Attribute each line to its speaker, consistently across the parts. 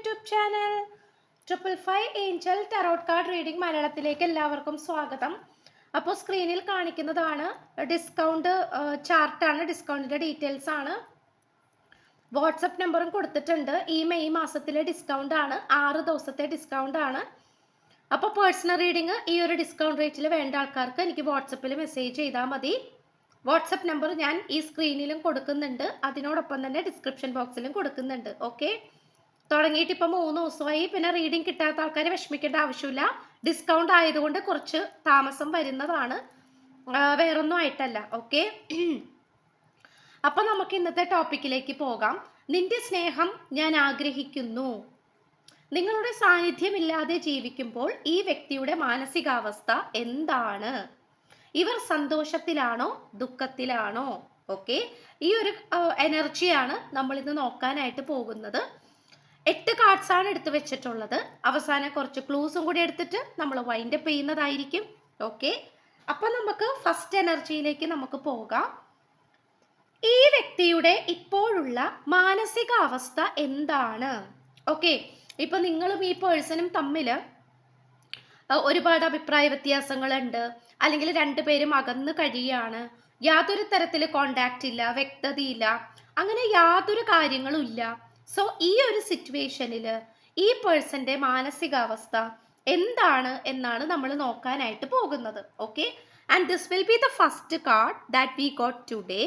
Speaker 1: YouTube channel. Triple five angel tarot card reading മലയാളത്തിലേക്ക് എല്ലാവർക്കും സ്വാഗതം. അപ്പോൾ സ്ക്രീനിൽ കാണിക്കുന്നതാണ് ഡിസ്കൗണ്ട് ചാർട്ടാണ് ഡിസ്കൗണ്ടിന്റെ ഡീറ്റെയിൽസ് ആണ്. വാട്സപ്പ് നമ്പറും കൊടുത്തിട്ടുണ്ട്. ഈ മെയ് മാസത്തിലെ ഡിസ്കൗണ്ട് ആണ്. ആറ് ദിവസത്തെ ഡിസ്കൗണ്ട് ആണ്. അപ്പോൾ പേഴ്സണൽ റീഡിംഗ് ഈ ഒരു ഡിസ്കൗണ്ട് റേറ്റിൽ വേണ്ട ആൾക്കാർക്ക് എനിക്ക് വാട്സപ്പിൽ മെസ്സേജ് ചെയ്താൽ മതി. വാട്സപ്പ് നമ്പർ ഞാൻ ഈ സ്ക്രീനിലും കൊടുക്കുന്നുണ്ട്. അതിനോടൊപ്പം തന്നെ ഡിസ്ക്രിപ്ഷൻ ബോക്സിലും കൊടുക്കുന്നുണ്ട്. ഓക്കെ തുടങ്ങിയിട്ട് ഇപ്പോൾ മൂന്ന് ദിവസമായി പിന്നെ റീഡിംഗ് കിട്ടാത്ത ആൾക്കാർ വിഷമിക്കേണ്ട ആവശ്യമില്ല. ഡിസ്കൗണ്ട് ആയതുകൊണ്ട് കുറച്ച് താമസം വരുന്നതാണ്. വേറൊന്നും ആയിട്ടല്ല. ഓക്കെ അപ്പം നമുക്ക് ഇന്നത്തെ ടോപ്പിക്കിലേക്ക് പോകാം. നിന്റെ സ്നേഹം ഞാൻ ആഗ്രഹിക്കുന്നു. നിങ്ങളുടെ സാന്നിധ്യമില്ലാതെ ജീവിക്കുമ്പോൾ ഈ വ്യക്തിയുടെ മാനസികാവസ്ഥ എന്താണ്? ഇവർ സന്തോഷത്തിലാണോ? ദുഃഖത്തിലാണോ? ഓക്കെ ഈ ഒരു എനർജിയാണ് നമ്മൾ ഇന്ന് നോക്കാനായിട്ട് പോകുന്നത്. എട്ട് കാർഡ്സാണ് എടുത്ത് വെച്ചിട്ടുള്ളത്. അവസാനം കുറച്ച് ക്ലൂസും കൂടി എടുത്തിട്ട് നമ്മൾ വൈൻഡ് അപ്പ് ചെയ്യുന്നതായിരിക്കും. ഓക്കെ അപ്പൊ നമുക്ക് ഫസ്റ്റ് എനർജിയിലേക്ക് നമുക്ക് പോകാം. ഈ വ്യക്തിയുടെ ഇപ്പോഴുള്ള മാനസികാവസ്ഥ എന്താണ്? ഓക്കെ ഇപ്പൊ നിങ്ങളും ഈ പേഴ്സണും തമ്മിൽ ഒരുപാട് അഭിപ്രായ വ്യത്യാസങ്ങളുണ്ട്. അല്ലെങ്കിൽ രണ്ടുപേരും അകന്ന് കഴിയാണ്. യാതൊരു തരത്തിൽ കോണ്ടാക്റ്റ് ഇല്ല വ്യക്തതയില്ല. അങ്ങനെ യാതൊരു കാര്യങ്ങളും ഇല്ല. സോ ഈ ഒരു സിറ്റുവേഷനിൽ ഈ പേഴ്സന്റെ മാനസികാവസ്ഥ എന്താണ് എന്നാണ് നമ്മൾ നോക്കാനായിട്ട് പോകുന്നത്. Okay and this will be the first card that we got today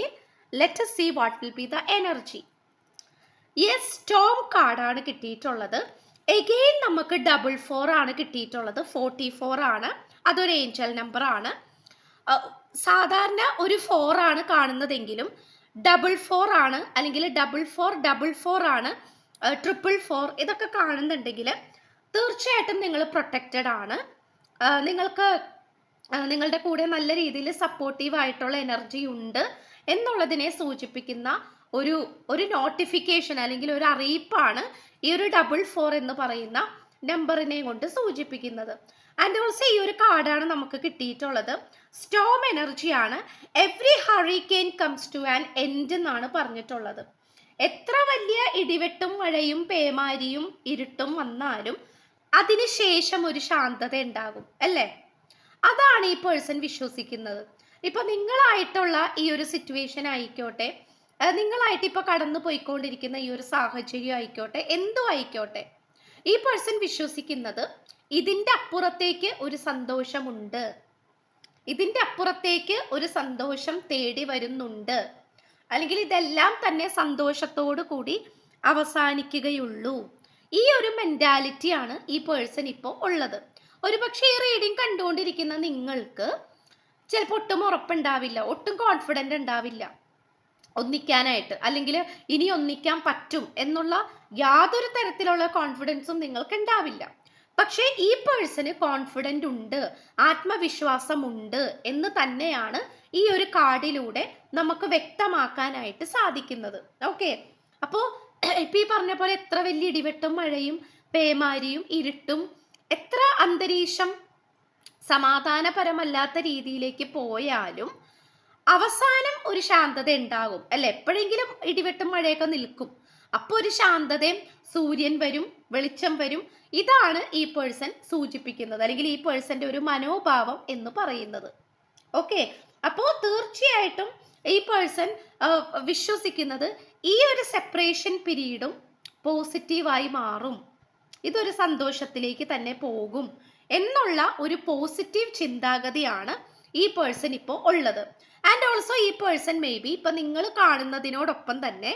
Speaker 1: let see what will be the energy yes storm കാർഡാണ് കിട്ടിയിട്ടുള്ളത്. എഗെയിൻ നമുക്ക് ഡബിൾ ഫോർ ആണ് കിട്ടിയിട്ടുള്ളത്. ഫോർട്ടി ഫോർ ആണ്. അതൊരു ഏഞ്ചൽ നമ്പർ ആണ്. അഹ് സാധാരണ ഒരു ഫോർ ആണ് കാണുന്നതെങ്കിലും ഡബിൾ ഫോർ ആണ് അല്ലെങ്കിൽ ഡബിൾ ഫോർ ഡബിൾ ഫോർ ആണ് ട്രിപ്പിൾ ഫോർ ഇതൊക്കെ കാണുന്നുണ്ടെങ്കിൽ തീർച്ചയായിട്ടും നിങ്ങൾ പ്രൊട്ടക്റ്റഡ് ആണ്. നിങ്ങൾക്ക് നിങ്ങളുടെ കൂടെ നല്ല രീതിയിൽ സപ്പോർട്ടീവ് ആയിട്ടുള്ള എനർജി ഉണ്ട് എന്നുള്ളതിനെ സൂചിപ്പിക്കുന്ന ഒരു ഒരു നോട്ടിഫിക്കേഷൻ അല്ലെങ്കിൽ ഒരു അറിയിപ്പാണ് ഈ ഒരു ഡബിൾ ഫോർ എന്ന് പറയുന്ന നമ്പറിനെ കൊണ്ട് സൂചിപ്പിക്കുന്നത്. ആൻഡ് ഓൾസോ ഈ ഒരു കാർഡാണ് നമുക്ക് കിട്ടിയിട്ടുള്ളത്. സ്റ്റോം എനർജിയാണ് every hurricane comes to an end എന്നാണ് പറഞ്ഞിട്ടുള്ളത്. എത്ര വലിയ ഇടിവെട്ടും മഴയും പേമാരിയും ഇരുട്ടും വന്നാലും അതിനുശേഷം ഒരു ശാന്തത ഉണ്ടാകും അല്ലേ? അതാണ് ഈ പേഴ്സൺ വിശ്വസിക്കുന്നത്. ഇപ്പൊ നിങ്ങളായിട്ടുള്ള ഈ ഒരു സിറ്റുവേഷൻ ആയിക്കോട്ടെ നിങ്ങളായിട്ട് ഇപ്പൊ കടന്നു പോയിക്കൊണ്ടിരിക്കുന്ന ഈ ഒരു സാഹചര്യം ആയിക്കോട്ടെ എന്തോ ആയിക്കോട്ടെ ഈ പേഴ്സൺ വിശ്വസിക്കുന്നത് ഇതിന്റെ അപ്പുറത്തേക്ക് ഒരു സന്തോഷമുണ്ട്. ഇതിന്റെ അപ്പുറത്തേക്ക് ഒരു സന്തോഷം തേടി വരുന്നുണ്ട്. അല്ലെങ്കിൽ ഇതെല്ലാം തന്നെ സന്തോഷത്തോടു കൂടി അവസാനിക്കുകയുള്ളൂ. ഈ ഒരു മെന്റാലിറ്റിയാണ് ഈ പേഴ്സൺ ഇപ്പോൾ ഉള്ളത്. ഒരുപക്ഷെ ഈ റീഡിങ് കണ്ടുകൊണ്ടിരിക്കുന്ന നിങ്ങൾക്ക് ചിലപ്പോൾ ഒട്ടും ഉറപ്പുണ്ടാവില്ല ഒട്ടും കോൺഫിഡന്റ് ഉണ്ടാവില്ല. ഒന്നിക്കാനായിട്ട് അല്ലെങ്കിൽ ഇനി ഒന്നിക്കാൻ പറ്റും എന്നുള്ള യാതൊരു തരത്തിലുള്ള കോൺഫിഡൻസും നിങ്ങൾക്ക് ഉണ്ടാവില്ല പക്ഷേ ഈ പേഴ്സണ് കോൺഫിഡന്റ് ഉണ്ട് ആത്മവിശ്വാസമുണ്ട് എന്ന് തന്നെയാണ് ഈ ഒരു കാർഡിലൂടെ നമുക്ക് വ്യക്തമാക്കാനായിട്ട് സാധിക്കുന്നത്. ഓക്കെ അപ്പോൾ ഇപ്പം ഈ പറഞ്ഞ പോലെ എത്ര വലിയ ഇടിവെട്ടും മഴയും പേമാരിയും ഇരുട്ടും എത്ര അന്തരീക്ഷം സമാധാനപരമല്ലാത്ത രീതിയിലേക്ക് പോയാലും അവസാനം ഒരു ശാന്തത ഉണ്ടാകും. അല്ലെ? എപ്പോഴെങ്കിലും ഇടിവെട്ടും മഴയൊക്കെ നിൽക്കും. അപ്പോൾ ഒരു ശാന്തതയും സൂര്യൻ വരും വെളിച്ചം വരും. ഇതാണ് ഈ പേഴ്സൺ സൂചിപ്പിക്കുന്നത്. അല്ലെങ്കിൽ ഈ പേഴ്സന്റെ ഒരു മനോഭാവം എന്ന് പറയുന്നത്. ഓക്കെ അപ്പോൾ തീർച്ചയായിട്ടും ഈ പേഴ്സൺ വിശ്വസിക്കുന്നത് ഈ ഒരു സെപ്പറേഷൻ പീരീഡും പോസിറ്റീവായി മാറും. ഇതൊരു സന്തോഷത്തിലേക്ക് തന്നെ പോകും എന്നുള്ള ഒരു പോസിറ്റീവ് ചിന്താഗതിയാണ് ഈ പേഴ്സൺ ഇപ്പോൾ ഉള്ളത്. ആൻഡ് ഓൾസോ ഈ പേഴ്സൺ മേ ബി ഇപ്പൊ നിങ്ങൾ കാണുന്നതിനോടൊപ്പം തന്നെ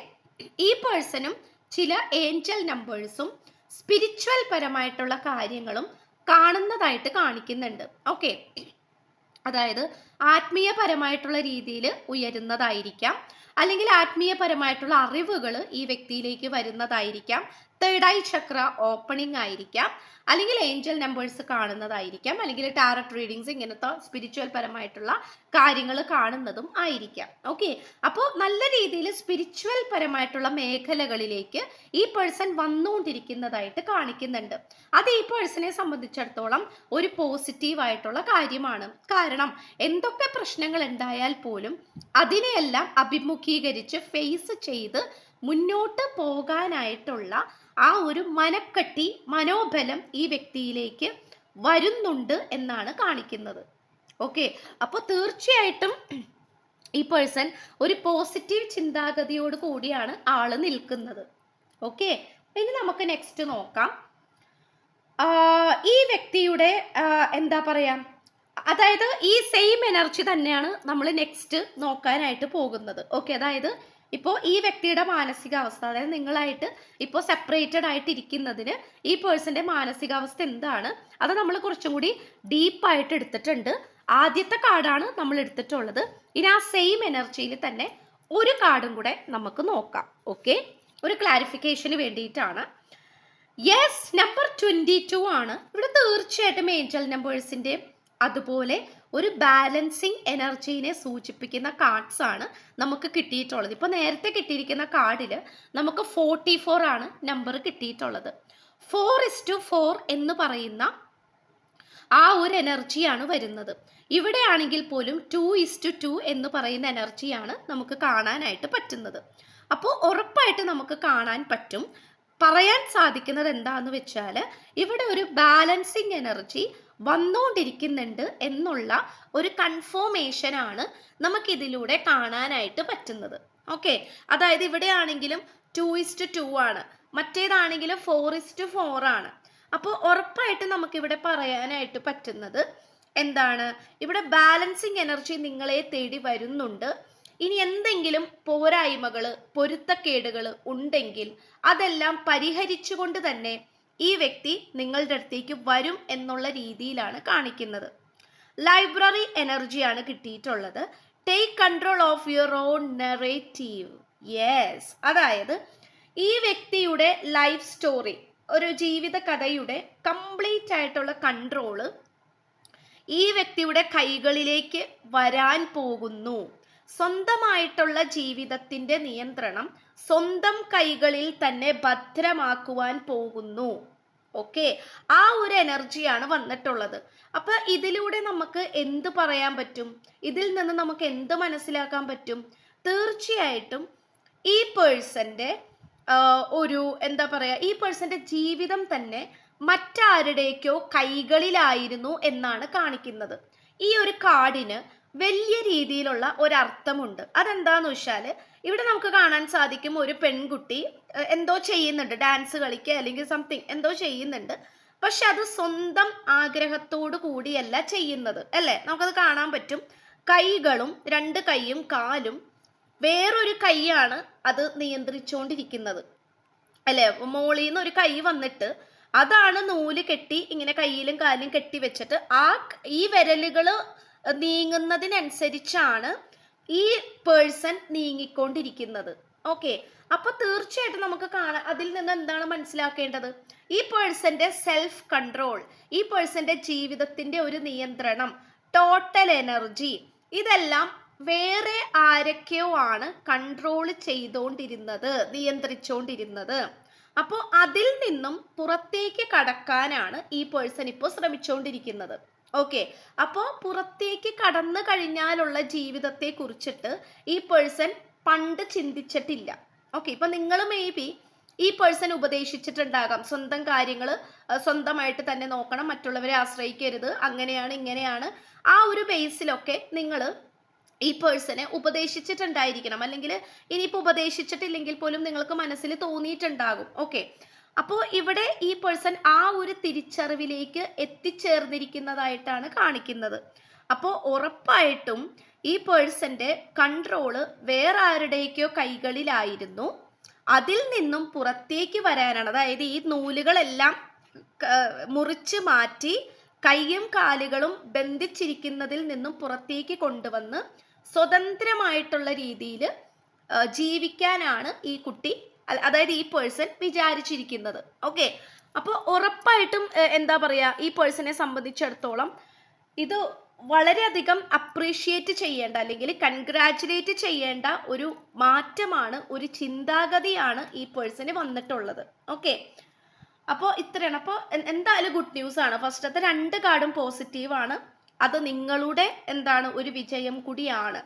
Speaker 1: ഈ പേഴ്സണും ചില ഏഞ്ചൽ നമ്പേഴ്സും സ്പിരിച്വൽ പരമായിട്ടുള്ള കാര്യങ്ങളും കാണുന്നതായിട്ട് കാണിക്കുന്നുണ്ട്. ഓക്കെ. അതായത് ആത്മീയപരമായിട്ടുള്ള രീതിയിൽ ഉയരുന്നതായിരിക്കാം. അല്ലെങ്കിൽ ആത്മീയപരമായിട്ടുള്ള അറിവുകൾ ഈ വ്യക്തിയിലേക്ക് വരുന്നതായിരിക്കാം. തേർഡ് ഐ ചക്ര ഓപ്പണിംഗ് ആയിരിക്കാം. അല്ലെങ്കിൽ ഏഞ്ചൽ നമ്പേഴ്സ് കാണുന്നതായിരിക്കാം. അല്ലെങ്കിൽ ടാരറ്റ് റീഡിങ്സ് ഇങ്ങനത്തെ സ്പിരിച്വൽ പരമായിട്ടുള്ള കാര്യങ്ങൾ കാണുന്നതും ആയിരിക്കാം. ഓക്കെ അപ്പോൾ നല്ല രീതിയിൽ സ്പിരിച്വൽ പരമായിട്ടുള്ള മേഖലകളിലേക്ക് ഈ പേഴ്സൺ വന്നുകൊണ്ടിരിക്കുന്നതായിട്ട് കാണിക്കുന്നുണ്ട്. അത് ഈ പേഴ്സണെ സംബന്ധിച്ചിടത്തോളം ഒരു പോസിറ്റീവ് ആയിട്ടുള്ള കാര്യമാണ്. കാരണം എന്തൊക്കെ പ്രശ്നങ്ങൾ ഉണ്ടായാൽ പോലും അതിനെയെല്ലാം അഭിമുഖീകരിച്ച് ഫേസ് ചെയ്ത് മുന്നോട്ട് പോകാനായിട്ടുള്ള ആ ഒരു മനക്കട്ടി മനോബലം ഈ വ്യക്തിയിലേക്ക് വരുന്നുണ്ട് എന്നാണ് കാണിക്കുന്നത്. ഓക്കെ അപ്പോൾ തീർച്ചയായിട്ടും ഈ പേഴ്സൺ ഒരു പോസിറ്റീവ് ചിന്താഗതിയോട് കൂടിയാണ് ആൾ നിൽക്കുന്നത്. ഓക്കെ ഇനി നമുക്ക് നെക്സ്റ്റ് നോക്കാം. ഈ വ്യക്തിയുടെ എന്താ പറയാ? അതായത് ഈ സെയിം എനർജി തന്നെയാണ് നമ്മൾ നെക്സ്റ്റ് നോക്കാനായിട്ട് പോകുന്നത്. ഓക്കെ അതായത് ഇപ്പോൾ ഈ വ്യക്തിയുടെ മാനസികാവസ്ഥ അതായത് നിങ്ങളായിട്ട് ഇപ്പോൾ സെപ്പറേറ്റഡ് ആയിട്ട് ഇരിക്കുന്നതിന് ഈ പേഴ്സന്റെ മാനസികാവസ്ഥ എന്താണ്? അത് നമ്മൾ കുറച്ചും കൂടി ഡീപ്പായിട്ട് എടുത്തിട്ടുണ്ട്. ആദ്യത്തെ കാർഡാണ് നമ്മൾ എടുത്തിട്ടുള്ളത്. ഇനി ആ സെയിം എനർജിയിൽ തന്നെ ഒരു കാർഡും കൂടെ നമുക്ക് നോക്കാം. ഓക്കെ ഒരു ക്ലാരിഫിക്കേഷന് വേണ്ടിയിട്ടാണ്. യെസ് നമ്പർ ട്വന്റി ടു ആണ്. ഇവിടെ തീർച്ചയായിട്ടും ഏഞ്ചൽ നമ്പേഴ്സിന്റെ അതുപോലെ ഒരു ബാലൻസിങ് എനർജീനെ സൂചിപ്പിക്കുന്ന കാർഡ്സ് ആണ് നമുക്ക് കിട്ടിയിട്ടുള്ളത്. ഇപ്പോൾ നേരത്തെ കിട്ടിയിരിക്കുന്ന കാർഡിൽ നമുക്ക് ഫോർട്ടി ഫോർ ആണ് നമ്പർ കിട്ടിയിട്ടുള്ളത്. ഫോർ ഇസ് ടു ഫോർ എന്ന് പറയുന്ന ആ ഒരു എനർജിയാണ് വരുന്നത്. ഇവിടെ ആണെങ്കിൽ പോലും ടു ഇസ് ടു ടു എന്ന് പറയുന്ന എനർജിയാണ് നമുക്ക് കാണാനായിട്ട് പറ്റുന്നത്. അപ്പോൾ ഉറപ്പായിട്ട് നമുക്ക് കാണാൻ പറ്റും. പറയാൻ സാധിക്കുന്നത് എന്താന്ന് വെച്ചാൽ ഇവിടെ ഒരു ബാലൻസിങ് എനർജി വന്നുകൊണ്ടിരിക്കുന്നുണ്ട് എന്നുള്ള ഒരു കൺഫോമേഷൻ ആണ് നമുക്കിതിലൂടെ കാണാനായിട്ട് പറ്റുന്നത്. ഓക്കെ അതായത് ഇവിടെ ആണെങ്കിലും ടു ഇസ്റ്റ് ടു ആണ്. മറ്റേതാണെങ്കിലും ഫോർ ഇസ്റ്റ് ഫോർ ആണ്. അപ്പോൾ ഉറപ്പായിട്ട് നമുക്കിവിടെ പറയാനായിട്ട് പറ്റുന്നത് എന്താണ്? ഇവിടെ ബാലൻസിങ് എനർജി നിങ്ങളെ തേടി വരുന്നുണ്ട്. ഇനി എന്തെങ്കിലും പോരായ്മകൾ പൊരുത്തക്കേടുകൾ ഉണ്ടെങ്കിൽ അതെല്ലാം പരിഹരിച്ചുകൊണ്ട് തന്നെ ഈ വ്യക്തി നിങ്ങളുടെ അടുത്തേക്ക് വരും എന്നുള്ള രീതിയിലാണ് കാണിക്കുന്നത്. ലൈബ്രറി എനർജിയാണ് കിട്ടിയിട്ടുള്ളത്. Take control of your own narrative yes അതായത് ഈ വ്യക്തിയുടെ ലൈഫ് സ്റ്റോറി ഒരു ജീവിത കഥയുടെ കംപ്ലീറ്റ് ആയിട്ടുള്ള കൺട്രോൾ ഈ വ്യക്തിയുടെ കൈകളിലേക്ക് വരാൻ പോകുന്നു. സ്വന്തമായിട്ടുള്ള ജീവിതത്തിന്റെ നിയന്ത്രണം സ്വന്തം കൈകളിൽ തന്നെ ഭദ്രമാക്കുവാൻ പോകുന്നു. ഓക്കെ? ആ ഒരു എനർജിയാണ് വന്നിട്ടുള്ളത്. അപ്പൊ ഇതിലൂടെ നമുക്ക് എന്ത് പറയാൻ പറ്റും? ഇതിൽ നിന്ന് നമുക്ക് എന്ത് മനസ്സിലാക്കാൻ പറ്റും? തീർച്ചയായിട്ടും ഈ പേഴ്സന്റെ ഒരു എന്താ പറയാ ഈ പേഴ്സന്റെ ജീവിതം തന്നെ മറ്റാരുടേക്കോ കൈകളിലായിരുന്നു എന്നാണ് കാണിക്കുന്നത്. ഈ ഒരു കാർഡിന് വലിയ രീതിയിലുള്ള ഒരർത്ഥമുണ്ട്. അതെന്താന്ന് വെച്ചാൽ ഇവിടെ നമുക്ക് കാണാൻ സാധിക്കും ഒരു പെൺകുട്ടി എന്തോ ചെയ്യുന്നുണ്ട്. ഡാൻസ് കളിക്കുക അല്ലെങ്കിൽ സംതിങ് എന്തോ ചെയ്യുന്നുണ്ട്. പക്ഷെ അത് സ്വന്തം ആഗ്രഹത്തോടു കൂടിയല്ല ചെയ്യുന്നത് അല്ലേ? നമുക്കത് കാണാൻ പറ്റും. കൈകളും രണ്ട് കൈയും കാലും വേറൊരു കൈയാണ് അത് നിയന്ത്രിച്ചുകൊണ്ടിരിക്കുന്നത് അല്ലേ? നിന്ന് ഒരു കൈ വന്നിട്ട് അതാണ് നൂൽ കെട്ടി ഇങ്ങനെ കയ്യിലും കാലും കെട്ടി വെച്ചിട്ട് ആ ഈ വിരലുകൾ നീങ്ങുന്നതിനനുസരിച്ചാണ് ഈ പേഴ്സൺ നീങ്ങിക്കൊണ്ടിരിക്കുന്നത്. ഓക്കെ. അപ്പൊ തീർച്ചയായിട്ടും നമുക്ക് കാണാം അതിൽ നിന്ന് എന്താണ് മനസ്സിലാക്കേണ്ടത്? ഈ പേഴ്സന്റെ സെൽഫ് കൺട്രോൾ ഈ പേഴ്സന്റെ ജീവിതത്തിന്റെ ഒരു നിയന്ത്രണം ടോട്ടൽ എനർജി ഇതെല്ലാം വേറെ ആരൊക്കെയോ ആണ് കൺട്രോൾ ചെയ്തുകൊണ്ടിരുന്നത് നിയന്ത്രിച്ചുകൊണ്ടിരുന്നത് അപ്പോൾ അതിൽ നിന്നും പുറത്തേക്ക് കടക്കാനാണ് ഈ പേഴ്സൺ ഇപ്പോൾ ശ്രമിച്ചുകൊണ്ടിരിക്കുന്നത് ഓക്കെ അപ്പോൾ പുറത്തേക്ക് കടന്നു കഴിഞ്ഞാലുള്ള ജീവിതത്തെ കുറിച്ചിട്ട് ഈ പേഴ്സൺ പണ്ട് ചിന്തിച്ചിട്ടില്ല. ഓക്കെ ഇപ്പൊ നിങ്ങൾ മേ ബി ഈ പേഴ്സൺ ഉപദേശിച്ചിട്ടുണ്ടാകാം. സ്വന്തം കാര്യങ്ങൾ സ്വന്തമായിട്ട് തന്നെ നോക്കണം. മറ്റുള്ളവരെ ആശ്രയിക്കരുത്. അങ്ങനെയാണ് ഇങ്ങനെയാണ്. ആ ഒരു ബേസിലൊക്കെ നിങ്ങൾ ഈ പേഴ്സണെ ഉപദേശിച്ചിട്ടുണ്ടായിരിക്കണം. അല്ലെങ്കിൽ ഇനിയിപ്പോൾ ഉപദേശിച്ചിട്ടില്ലെങ്കിൽ പോലും നിങ്ങൾക്ക് മനസ്സിൽ തോന്നിയിട്ടുണ്ടാകും. ഓക്കെ അപ്പോൾ ഇവിടെ ഈ പേഴ്സൺ ആ ഒരു തിരിച്ചറിവിലേക്ക് എത്തിച്ചേർന്നിരിക്കുന്നതായിട്ടാണ് കാണിക്കുന്നത്. അപ്പോൾ ഉറപ്പായിട്ടും ഈ പേഴ്സന്റെ കൺട്രോൾ വേറെ ആരുടെയൊക്കെയോ കൈകളിലായിരുന്നു. അതിൽ നിന്നും പുറത്തേക്ക് വരാനാണ്. അതായത് ഈ നൂലുകളെല്ലാം മുറിച്ച് മാറ്റി കൈയും കാലുകളും ബന്ധിച്ചിരിക്കുന്നതിൽ നിന്നും പുറത്തേക്ക് കൊണ്ടുവന്ന് സ്വതന്ത്രമായിട്ടുള്ള രീതിയിൽ ജീവിക്കാനാണ് ഈ കുട്ടി അതായത് ഈ പേഴ്സൺ വിചാരിച്ചിരിക്കുന്നത്. ഓക്കെ അപ്പോൾ ഉറപ്പായിട്ടും എന്താ പറയുക ഈ പേഴ്സണെ സംബന്ധിച്ചിടത്തോളം ഇത് വളരെയധികം അപ്രീഷിയേറ്റ് ചെയ്യേണ്ട അല്ലെങ്കിൽ കൺഗ്രാറ്റുലേറ്റ് ചെയ്യേണ്ട ഒരു മാറ്റമാണ് ഒരു ചിന്താഗതിയാണ് ഈ പേഴ്സന് വന്നിട്ടുള്ളത്. ഓക്കെ അപ്പോൾ ഇത്രയാണ്. അപ്പോൾ എന്തായാലും ഗുഡ് ന്യൂസ് ആണ്. ഫസ്റ്റത്തെ രണ്ട് കാർഡും പോസിറ്റീവാണ് അത് നിങ്ങളുടെ എന്താണ് ഒരു വിജയം കൂടിയാണ്.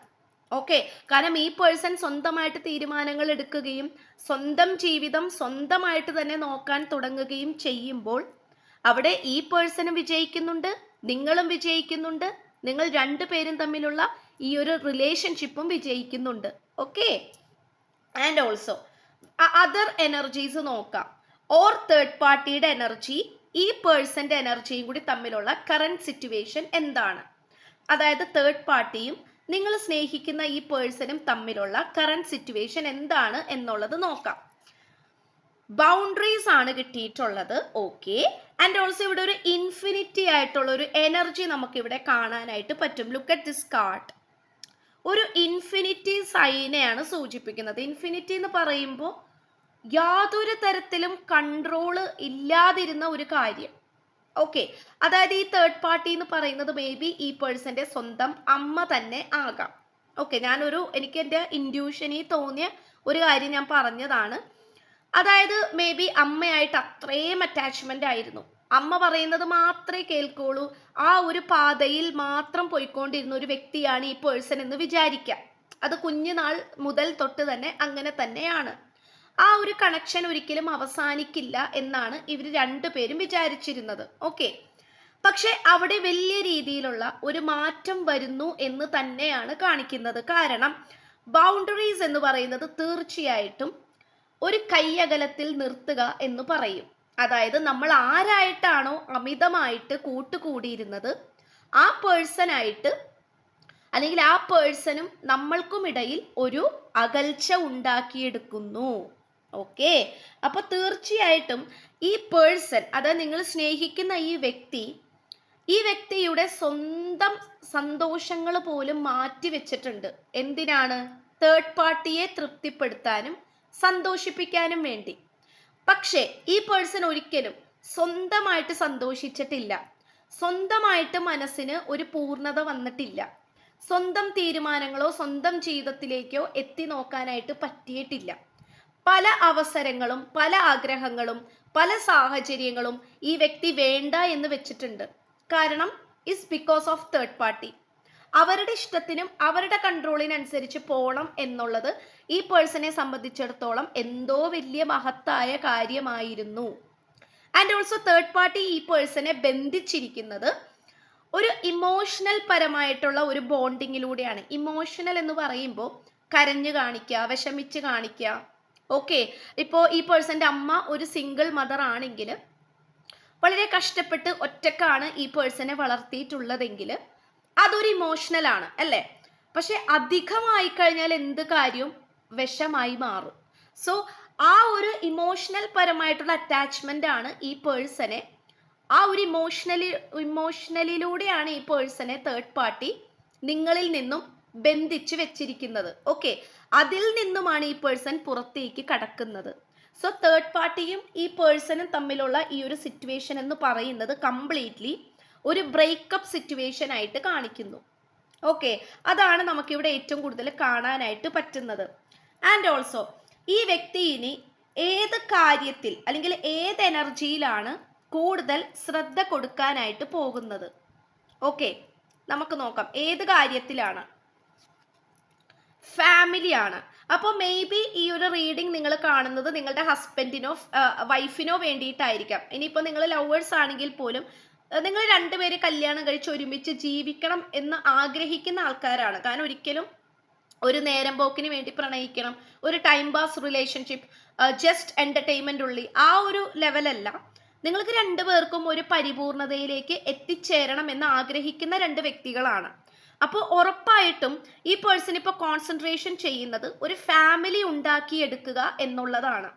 Speaker 1: ഓക്കെ കാരണം ഈ പേഴ്സൺ സ്വന്തമായിട്ട് തീരുമാനങ്ങൾ എടുക്കുകയും സ്വന്തം ജീവിതം സ്വന്തമായിട്ട് തന്നെ നോക്കാൻ തുടങ്ങുകയും ചെയ്യുമ്പോൾ അവിടെ ഈ പേഴ്സണും വിജയിക്കുന്നുണ്ട് നിങ്ങളും വിജയിക്കുന്നുണ്ട് നിങ്ങൾ രണ്ടു പേരും തമ്മിലുള്ള ഈ ഒരു റിലേഷൻഷിപ്പും വിജയിക്കുന്നുണ്ട്. Okay and also other energies നോക്കാം. ഓർ തേർഡ് പാർട്ടിയുടെ എനർജി ഈ പേഴ്സന്റെ എനർജിയും കൂടി തമ്മിലുള്ള കറണ്ട് സിറ്റുവേഷൻ എന്താണ്? അതായത് തേർഡ് പാർട്ടിയും നിങ്ങൾ സ്നേഹിക്കുന്ന ഈ പേഴ്സണും തമ്മിലുള്ള കറണ്ട് സിറ്റുവേഷൻ എന്താണ് എന്നുള്ളത് നോക്കാം. ബൗണ്ടറീസ് ആണ് കിട്ടിയിട്ടുള്ളത്. ഓക്കെ ആൻഡ് ഓൾസോ ഇവിടെ ഒരു ഇൻഫിനിറ്റി ആയിട്ടുള്ള ഒരു എനർജി നമുക്ക് ഇവിടെ കാണാനായിട്ട് പറ്റും. ലുക്ക് അറ്റ് ദിസ് കാർട്ട് ഒരു ഇൻഫിനിറ്റി സൈനെയാണ് സൂചിപ്പിക്കുന്നത്. ഇൻഫിനിറ്റി എന്ന് പറയുമ്പോൾ യാതൊരു തരത്തിലും കൺട്രോൾ ഇല്ലാതിരുന്ന ഒരു കാര്യം. ഓക്കെ അതായത് ഈ തേർഡ് പാർട്ടി എന്ന് പറയുന്നത് മേ ബി ഈ പേഴ്സന്റെ സ്വന്തം അമ്മ തന്നെ ആകാം. ഓക്കെ ഞാനൊരു എനിക്ക് എന്റെ ഇൻഡ്യൂഷനിൽ തോന്നിയ ഒരു കാര്യം ഞാൻ പറഞ്ഞതാണ്. അതായത് മേ ബി അമ്മയായിട്ട് അത്രയും അറ്റാച്ച്മെന്റ് ആയിരുന്നു. അമ്മ പറയുന്നത് മാത്രമേ കേൾക്കുള്ളൂ. ആ ഒരു പാതയിൽ മാത്രം പോയിക്കൊണ്ടിരുന്ന ഒരു വ്യക്തിയാണ് ഈ പേഴ്സൺ എന്ന് വിചാരിക്കാം. അത് കുഞ്ഞുനാൾ മുതൽ തൊട്ട് തന്നെ അങ്ങനെ തന്നെയാണ്. ആ ഒരു കണക്ഷൻ ഒരിക്കലും അവസാനിക്കില്ല എന്നാണ് ഇവർ രണ്ടുപേരും വിചാരിച്ചിരുന്നത്. ഓക്കെ പക്ഷെ അവിടെ വലിയ രീതിയിലുള്ള ഒരു മാറ്റം വരുന്നു എന്ന് തന്നെയാണ് കാണിക്കുന്നത്. കാരണം ബൗണ്ടറീസ് എന്ന് പറയുന്നത് തീർച്ചയായിട്ടും ഒരു കയ്യകലത്തിൽ നിർത്തുക എന്ന് പറയും. അതായത് നമ്മൾ ആരായിട്ടാണോ അമിതമായിട്ട് കൂട്ടുകൂടിയിരുന്നത് ആ പേഴ്സണായിട്ട് അല്ലെങ്കിൽ ആ പേഴ്സണും നമ്മൾക്കും ഇടയിൽ ഒരു അകൽച്ച ഉണ്ടാക്കിയെടുക്കുന്നു. ഓക്കെ അപ്പൊ തീർച്ചയായിട്ടും ഈ പേഴ്സൺ അതായത് നിങ്ങൾ സ്നേഹിക്കുന്ന ഈ വ്യക്തി ഈ വ്യക്തിയുടെ സ്വന്തം സന്തോഷങ്ങൾ പോലും മാറ്റി വെച്ചിട്ടുണ്ട്. എന്തിനാണ്? തേർഡ് പാർട്ടിയെ തൃപ്തിപ്പെടുത്താനും സന്തോഷിപ്പിക്കാനും വേണ്ടി. പക്ഷേ ഈ പേഴ്സൺ ഒരിക്കലും സ്വന്തമായിട്ട് സന്തോഷിച്ചിട്ടില്ല. സ്വന്തമായിട്ട് മനസ്സിന് ഒരു പൂർണത വന്നിട്ടില്ല. സ്വന്തം തീരുമാനങ്ങളോ സ്വന്തം ജീവിതത്തിലേക്കോ എത്തി നോക്കാനായിട്ട് പറ്റിയിട്ടില്ല. പല അവസരങ്ങളും പല ആഗ്രഹങ്ങളും പല സാഹചര്യങ്ങളും ഈ വ്യക്തി വേണ്ട എന്ന് വെച്ചിട്ടുണ്ട്. കാരണം is because of third party അവരുടെ ഇഷ്ടത്തിനും അവരുടെ കൺട്രോളിനനുസരിച്ച് പോകണം എന്നുള്ളത് ഈ പേഴ്സണെ സംബന്ധിച്ചിടത്തോളം എന്തോ വലിയ മഹത്തായ കാര്യമായിരുന്നു. ആൻഡ് ഓൾസോ തേർഡ് പാർട്ടി ഈ പേഴ്സണെ ബന്ധിച്ചിരിക്കുന്നത് ഒരു ഇമോഷണൽ പരമായിട്ടുള്ള ഒരു ബോണ്ടിങ്ങിലൂടെയാണ് ഇമോഷണൽ എന്ന് പറയുമ്പോൾ കരഞ്ഞു കാണിക്കുക വിഷമിച്ച് കാണിക്കുക ഓക്കെ ഇപ്പോൾ ഈ പേഴ്സന്റെ അമ്മ ഒരു സിംഗിൾ മദർ ആണെങ്കിൽ വളരെ കഷ്ടപ്പെട്ട് ഒറ്റക്കാണ് ഈ പേഴ്സണെ വളർത്തിയിട്ടുള്ളതെങ്കിൽ അതൊരു ഇമോഷണൽ ആണ് അല്ലേ? പക്ഷെ അധികമായി കഴിഞ്ഞാൽ എന്ത് കാര്യവും വിഷമായി മാറും. സോ ആ ഒരു ഇമോഷണൽ പരമായിട്ടുള്ള അറ്റാച്ച്മെന്റ് ആണ് ഈ പേഴ്സണെ ആ ഒരു ഇമോഷണലി ഇമോഷണലിലൂടെയാണ് ഈ പേഴ്സണെ തേർഡ് പാർട്ടി നിങ്ങളിൽ നിന്നും ബന്ധിച്ച് വെച്ചിരിക്കുന്നത്. ഓക്കെ അതിൽ നിന്നുമാണ് ഈ പേഴ്സൺ പുറത്തേക്ക് കടക്കുന്നത്. സോ തേർഡ് പാർട്ടിയും ഈ പേഴ്സണും തമ്മിലുള്ള ഈ ഒരു സിറ്റുവേഷൻ എന്ന് പറയുന്നത് കംപ്ലീറ്റ്ലി ഒരു ബ്രേക്കപ്പ് സിറ്റുവേഷൻ ആയിട്ട് കാണിക്കുന്നു. ഓക്കെ അതാണ് നമുക്കിവിടെ ഏറ്റവും കൂടുതൽ കാണാനായിട്ട് പറ്റുന്നത്. ആൻഡ് ഓൾസോ ഈ വ്യക്തി ഇനി ഏത് കാര്യത്തിൽ അല്ലെങ്കിൽ ഏത് എനർജിയിലാണ് കൂടുതൽ ശ്രദ്ധ കൊടുക്കാനായിട്ട് പോകുന്നത്? ഓക്കെ നമുക്ക് നോക്കാം. ഏത് കാര്യത്തിലാണ്? ഫാമിലിയാണ് അപ്പോൾ മേ ബി ഈ ഒരു റീഡിംഗ് നിങ്ങൾ കാണുന്നത് നിങ്ങളുടെ ഹസ്ബൻഡിനോ വൈഫിനോ വേണ്ടിയിട്ടായിരിക്കാം. ഇനിയിപ്പോൾ നിങ്ങൾ ലവേഴ്സ് ആണെങ്കിൽ പോലും നിങ്ങൾ രണ്ടുപേര് കല്യാണം കഴിച്ച് ഒരുമിച്ച് ജീവിക്കണം എന്ന് ആഗ്രഹിക്കുന്ന ആൾക്കാരാണ്. കാരണം ഒരിക്കലും ഒരു നേരം പോക്കിന് വേണ്ടി പ്രണയിക്കണം ഒരു time pass relationship just entertainment ഉള്ളി ആ ഒരു ലെവലല്ല നിങ്ങൾക്ക് രണ്ടുപേർക്കും ഒരു പരിപൂർണതയിലേക്ക് എത്തിച്ചേരണം എന്ന് ആഗ്രഹിക്കുന്ന രണ്ട് വ്യക്തികളാണ്. അപ്പോൾ ഉറപ്പായിട്ടും ഈ പേഴ്സൺ ഇപ്പോൾ കോൺസെൻട്രേഷൻ ചെയ്യുന്നത് ഒരു ഫാമിലി ഉണ്ടാക്കിയെടുക്കുക എന്നുള്ളതാണ്.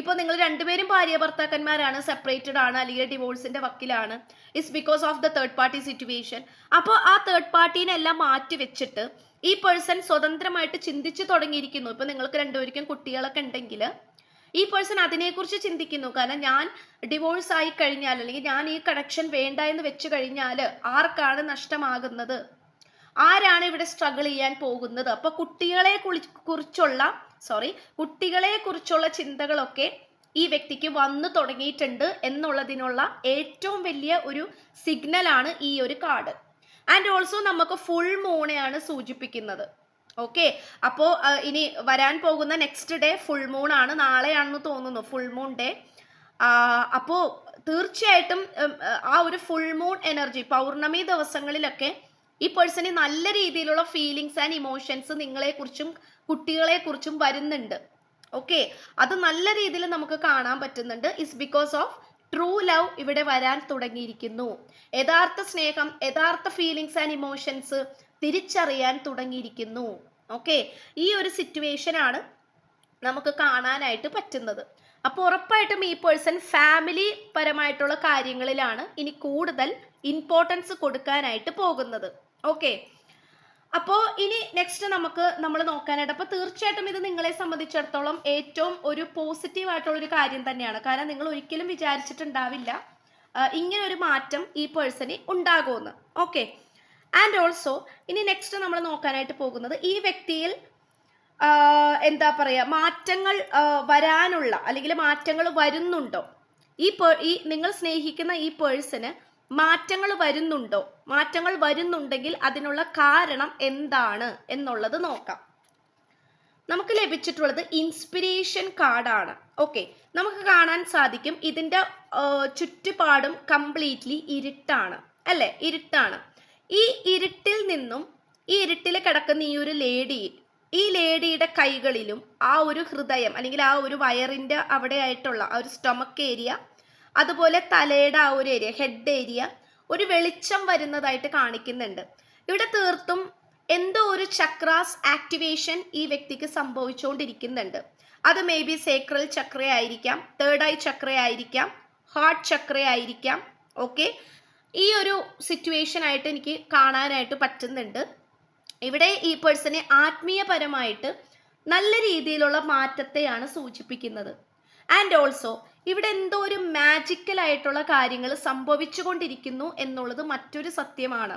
Speaker 1: ഇപ്പോൾ നിങ്ങൾ രണ്ടുപേരും ഭാര്യ ഭർത്താക്കന്മാരാണ് സെപ്പറേറ്റഡ് ആണ് അല്ലെങ്കിൽ ഡിവോഴ്സിന്റെ വക്കിലാണ്. It's because of the third party situation അപ്പോൾ ആ തേർഡ് പാർട്ടീനെ എല്ലാം മാറ്റി വെച്ചിട്ട് ഈ പേഴ്സൺ സ്വതന്ത്രമായിട്ട് ചിന്തിച്ചു തുടങ്ങിയിരിക്കുന്നു. ഇപ്പൊ നിങ്ങൾക്ക് രണ്ടുപേർക്കും കുട്ടികളൊക്കെ ഉണ്ടെങ്കിൽ ഈ പേഴ്സൺ അതിനെക്കുറിച്ച് ചിന്തിക്കുന്നു. കാരണം ഞാൻ ഡിവോഴ്സ് ആയി കഴിഞ്ഞാൽ അല്ലെങ്കിൽ ഞാൻ ഈ കണക്ഷൻ വേണ്ട എന്ന് വെച്ച് കഴിഞ്ഞാൽ ആർക്കാണ് നഷ്ടമാകുന്നത്? ആരാണ് ഇവിടെ സ്ട്രഗിൾ ചെയ്യാൻ പോകുന്നത്? അപ്പൊ കുട്ടികളെ കുറിച്ചുള്ള സോറി കുട്ടികളെ കുറിച്ചുള്ള ചിന്തകളൊക്കെ ഈ വ്യക്തിക്ക് വന്നു തുടങ്ങിയിട്ടുണ്ട് എന്നുള്ളതിനുള്ള ഏറ്റവും വലിയ ഒരു സിഗ്നൽ ആണ് ഈ ഒരു കാർഡ് ആൻഡ് ഓൾസോ നമുക്ക് ഫുൾ മൂണെയാണ് സൂചിപ്പിക്കുന്നത്. ഓക്കെ അപ്പോ ഇനി വരാൻ പോകുന്ന നെക്സ്റ്റ് ഡേ ഫുൾ മൂൺ ആണ്. നാളെയാണെന്ന് തോന്നുന്നു ഫുൾ മൂൺ ഡേ അപ്പോ തീർച്ചയായിട്ടും ആ ഒരു ഫുൾ മൂൺ എനർജി പൗർണമി ദിവസങ്ങളിലൊക്കെ ഈ പേഴ്സണി നല്ല രീതിയിലുള്ള ഫീലിങ്സ് ആൻഡ് ഇമോഷൻസ് നിങ്ങളെക്കുറിച്ചും കുട്ടികളെക്കുറിച്ചും വരുന്നുണ്ട്. ഓക്കെ അത് നല്ല രീതിയിൽ നമുക്ക് കാണാൻ പറ്റുന്നുണ്ട്. Is because of true love ഇവിടെ വരാൻ തുടങ്ങിയിരിക്കുന്നു. യഥാർത്ഥ സ്നേഹം യഥാർത്ഥ ഫീലിങ്സ് ആൻഡ് ഇമോഷൻസ് തിരിച്ചറിയാൻ തുടങ്ങിയിരിക്കുന്നു. ഓക്കെ ഈ ഒരു സിറ്റുവേഷൻ ആണ് നമുക്ക് കാണാനായിട്ട് പറ്റുന്നത്. അപ്പോൾ ഉറപ്പായിട്ടും ഈ പേഴ്സൺ ഫാമിലി പരമായിട്ടുള്ള കാര്യങ്ങളിലാണ് ഇനി കൂടുതൽ ഇമ്പോർട്ടൻസ് കൊടുക്കാനായിട്ട് പോകുന്നത്. ഓക്കെ അപ്പോൾ ഇനി നെക്സ്റ്റ് നമുക്ക് നമ്മൾ നോക്കാനായിട്ട് അപ്പോൾ തീർച്ചയായിട്ടും ഇത് നിങ്ങളെ സംബന്ധിച്ചിടത്തോളം ഏറ്റവും ഒരു പോസിറ്റീവ് ആയിട്ടുള്ള ഒരു കാര്യം തന്നെയാണ്. കാരണം നിങ്ങൾ ഒരിക്കലും വിചാരിച്ചിട്ടുണ്ടാവില്ല ഇങ്ങനെ ഒരു മാറ്റം ഈ പേഴ്സണി ഉണ്ടാകുമെന്ന്. ഓക്കെ ആൻഡ് ഓൾസോ ഇനി നെക്സ്റ്റ് നമ്മൾ നോക്കാനായിട്ട് പോകുന്നത് ഈ വ്യക്തിയിൽ എന്താ പറയുക മാറ്റങ്ങൾ വരാനുള്ള അല്ലെങ്കിൽ മാറ്റങ്ങൾ വരുന്നുണ്ടോ? ഈ ഈ നിങ്ങൾ സ്നേഹിക്കുന്ന ഈ പേഴ്സണ് മാറ്റങ്ങൾ വരുന്നുണ്ടോ? മാറ്റങ്ങൾ വരുന്നുണ്ടെങ്കിൽ അതിനുള്ള കാരണം എന്താണ് എന്നുള്ളത് നോക്കാം. നമുക്ക് ലഭിച്ചിട്ടുള്ളത് ഇൻസ്പിരേഷൻ കാർഡാണ് ഓക്കെ നമുക്ക് കാണാൻ സാധിക്കും ഇതിന്റെ ചുറ്റുപാടും കംപ്ലീറ്റ്ലി ഇരുട്ടാണ്. അല്ലേ? ഇരുട്ടാണ്. ഈ ഇരുട്ടിൽ നിന്നും ഈ ഇരുട്ടിൽ കിടക്കുന്ന ഈ ഒരു ലേഡി ഈ ലേഡിയുടെ കൈകളിലും ആ ഒരു ഹൃദയം അല്ലെങ്കിൽ ആ ഒരു വയറിന്റെ അവിടെ ആയിട്ടുള്ള ആ ഒരു സ്റ്റൊമക്ക് ഏരിയ അതുപോലെ തലയുടെ ആ ഒരു ഏരിയ ഹെഡ് ഏരിയ ഒരു വെളിച്ചം വരുന്നതായിട്ട് കാണിക്കുന്നുണ്ട്. ഇവിടെ തീർത്തും എന്തോ ഒരു ചക്രാസ് ആക്ടിവേഷൻ ഈ വ്യക്തിക്ക് സംഭവിച്ചുകൊണ്ടിരിക്കുന്നുണ്ട്. അത് മേ ബി സേക്രൽ ചക്രയായിരിക്കാം തേർഡ് ഐ ചക്രയായിരിക്കാം ഹാർട്ട് ചക്രയായിരിക്കാം ഓക്കെ ഈ ഒരു സിറ്റുവേഷൻ ആയിട്ട് എനിക്ക് കാണാനായിട്ട് പറ്റുന്നുണ്ട്. ഇവിടെ ഈ പേഴ്സണെ ആത്മീയപരമായിട്ട് നല്ല രീതിയിലുള്ള മാറ്റത്തെയാണ് സൂചിപ്പിക്കുന്നത്. ആൻഡ് ഓൾസോ ഇവിടെ എന്തോ ഒരു മാജിക്കൽ ആയിട്ടുള്ള കാര്യങ്ങൾ സംഭവിച്ചുകൊണ്ടിരിക്കുന്നു എന്നുള്ളത് മറ്റൊരു സത്യമാണ്.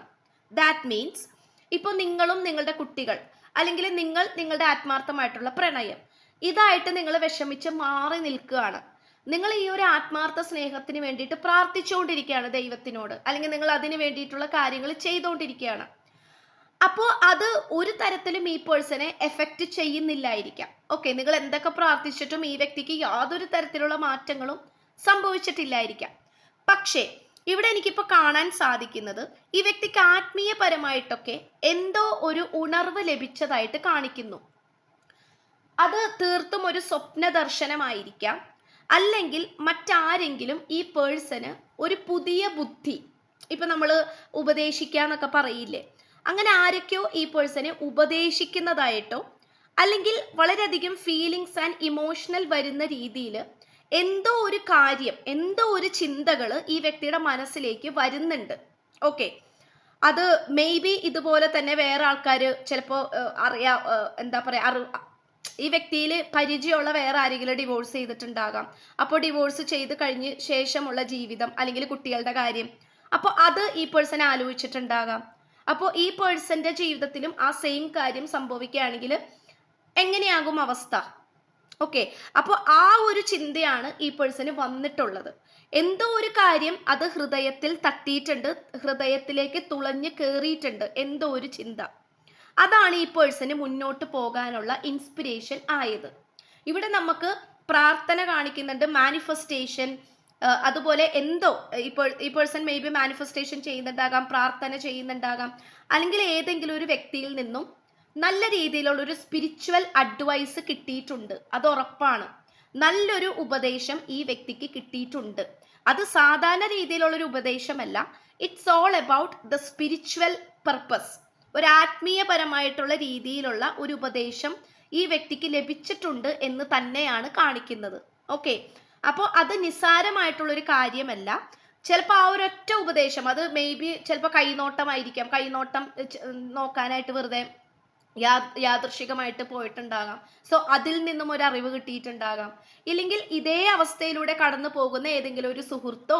Speaker 1: ദാറ്റ് മീൻസ് ഇപ്പോൾ നിങ്ങളും നിങ്ങളുടെ കുട്ടികൾ അല്ലെങ്കിൽ നിങ്ങൾ നിങ്ങളുടെ ആത്മാർത്ഥമായിട്ടുള്ള പ്രണയം ഇതായിട്ട് നിങ്ങൾ വിഷമിച്ച് മാറി നിൽക്കുകയാണ്. നിങ്ങൾ ഈ ഒരു ആത്മാർത്ഥ സ്നേഹത്തിന് വേണ്ടിയിട്ട് പ്രാർത്ഥിച്ചുകൊണ്ടിരിക്കുകയാണ് ദൈവത്തിനോട് അല്ലെങ്കിൽ നിങ്ങൾ അതിന് വേണ്ടിയിട്ടുള്ള കാര്യങ്ങൾ ചെയ്തുകൊണ്ടിരിക്കുകയാണ്. അപ്പോൾ അത് ഒരു തരത്തിലും ഈ പേഴ്സണെ എഫക്റ്റ് ചെയ്യുന്നില്ലായിരിക്കാം. ഓക്കെ നിങ്ങൾ എന്തൊക്കെ പ്രാർത്ഥിച്ചിട്ടും ഈ വ്യക്തിക്ക് യാതൊരു തരത്തിലുള്ള മാറ്റങ്ങളും സംഭവിച്ചിട്ടില്ലായിരിക്കാം. പക്ഷേ ഇവിടെ എനിക്കിപ്പോൾ കാണാൻ സാധിക്കുന്നത് ഈ വ്യക്തിക്ക് ആത്മീയപരമായിട്ടൊക്കെ എന്തോ ഒരു ഉണർവ് ലഭിച്ചതായിട്ട് കാണിക്കുന്നു. അത് തീർത്തും ഒരു സ്വപ്ന ദർശനമായിരിക്കാം അല്ലെങ്കിൽ മറ്റാരെങ്കിലും ഈ പേഴ്സന് ഒരു പുതിയ ബുദ്ധി ഇപ്പൊ നമ്മൾ ഉപദേശിക്കാന്നൊക്കെ പറയില്ലേ? അങ്ങനെ ആരൊക്കെയോ ഈ പേഴ്സണെ ഉപദേശിക്കുന്നതായിട്ടോ അല്ലെങ്കിൽ വളരെയധികം ഫീലിങ്സ് ആൻഡ് ഇമോഷണൽ വരുന്ന രീതിയിൽ എന്തോ ഒരു കാര്യം എന്തോ ഒരു ചിന്തകൾ ഈ വ്യക്തിയുടെ മനസ്സിലേക്ക് വരുന്നുണ്ട്. ഓക്കെ അത് മേ ബി ഇതുപോലെ തന്നെ വേറെ ആൾക്കാർ ചിലപ്പോൾ അറിയാ എന്താ പറയുക അറി ഈ വ്യക്തിയിൽ പരിചയമുള്ള വേറെ ആരെങ്കിലും ഡിവോഴ്സ് ചെയ്തിട്ടുണ്ടാകാം. അപ്പോൾ ഡിവോഴ്സ് ചെയ്ത് കഴിഞ്ഞ് ശേഷമുള്ള ജീവിതം അല്ലെങ്കിൽ കുട്ടികളുടെ കാര്യം. അപ്പോൾ അത് ഈ പേഴ്സൺ ആലോചിച്ചിട്ടുണ്ടാകാം. അപ്പോൾ ഈ പേഴ്സന്റെ ജീവിതത്തിലും ആ സെയിം കാര്യം സംഭവിക്കുകയാണെങ്കിൽ എങ്ങനെയാകും അവസ്ഥ? ഓക്കെ അപ്പോൾ ആ ഒരു ചിന്തയാണ് ഈ പേഴ്സന് വന്നിട്ടുള്ളത്. എന്തോ ഒരു കാര്യം അത് ഹൃദയത്തിൽ തട്ടിയിട്ടുണ്ട് ഹൃദയത്തിലേക്ക് തുളഞ്ഞു കയറിയിട്ടുണ്ട് എന്തോ ഒരു ചിന്ത. അതാണ് ഈ പേഴ്സന് മുന്നോട്ട് പോകാനുള്ള ഇൻസ്പിരേഷൻ ആയത്. ഇവിടെ നമുക്ക് പ്രാർത്ഥന കാണിക്കുന്നുണ്ട് മാനിഫെസ്റ്റേഷൻ അതുപോലെ എന്തോ ഇപ്പോൾ ഈ പേഴ്സൺ മേ ബി മാനിഫെസ്റ്റേഷൻ ചെയ്യുന്നുണ്ടാകാം പ്രാർത്ഥന ചെയ്യുന്നുണ്ടാകാം അല്ലെങ്കിൽ ഏതെങ്കിലും ഒരു വ്യക്തിയിൽ നിന്നും നല്ല രീതിയിലുള്ള ഒരു സ്പിരിച്വൽ അഡ്വൈസ് കിട്ടിയിട്ടുണ്ട്. അത് ഉറപ്പാണ്. നല്ലൊരു ഉപദേശം ഈ വ്യക്തിക്ക് കിട്ടിയിട്ടുണ്ട്. അത് സാധാരണ രീതിയിലുള്ള ഒരു ഉപദേശമല്ല. It's all about the spiritual purpose ഒരു ആത്മീയപരമായിട്ടുള്ള രീതിയിലുള്ള ഒരു ഉപദേശം ഈ വ്യക്തിക്ക് ലഭിച്ചിട്ടുണ്ട് എന്ന് തന്നെയാണ് കാണിക്കുന്നത്. ഓക്കെ അപ്പോൾ അത് നിസ്സാരമായിട്ടുള്ളൊരു കാര്യമല്ല. ചിലപ്പോൾ ആ ഒരൊറ്റ ഉപദേശം അത് മേ ബി ചിലപ്പോൾ കൈനോട്ടമായിരിക്കാം. കൈനോട്ടം നോക്കാനായിട്ട് വെറുതെ യാ യാദൃശികമായിട്ട് പോയിട്ടുണ്ടാകാം. സോ അതിൽ നിന്നും ഒരു അറിവ് കിട്ടിയിട്ടുണ്ടാകാം. ഇല്ലെങ്കിൽ ഇതേ അവസ്ഥയിലൂടെ കടന്നു പോകുന്ന ഏതെങ്കിലും ഒരു സുഹൃത്തോ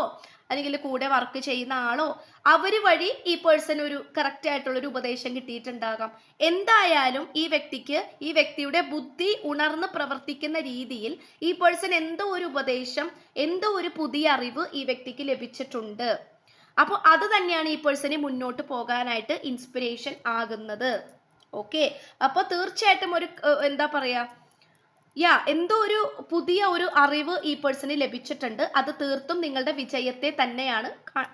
Speaker 1: അല്ലെങ്കിൽ കൂടെ വർക്ക് ചെയ്യുന്ന ആളോ അവർ വഴി ഈ പേഴ്സൺ ഒരു കറക്റ്റ് ആയിട്ടുള്ള ഒരു ഉപദേശം കിട്ടിയിട്ടുണ്ടാകാം. എന്തായാലും ഈ വ്യക്തിക്ക് ഈ വ്യക്തിയുടെ ബുദ്ധി ഉണർന്ന് പ്രവർത്തിക്കുന്ന രീതിയിൽ ഈ പേഴ്സൺ എന്തോ ഒരു ഉപദേശം എന്തോ ഒരു പുതിയ അറിവ് ഈ വ്യക്തിക്ക് ലഭിച്ചിട്ടുണ്ട്. അപ്പോൾ അത് തന്നെയാണ് ഈ പേഴ്സണെ മുന്നോട്ട് പോകാനായിട്ട് ഇൻസ്പിരേഷൻ ആകുന്നത്. ഓക്കെ അപ്പോൾ തീർച്ചയായിട്ടും ഒരു എന്താ പറയാ യാ എന്തോ ഒരു പുതിയ ഒരു അറിവ് ഈ പേഴ്സണിന് ലഭിച്ചിട്ടുണ്ട്. അത് തീർത്തും നിങ്ങളുടെ വിജയത്തെ തന്നെയാണ്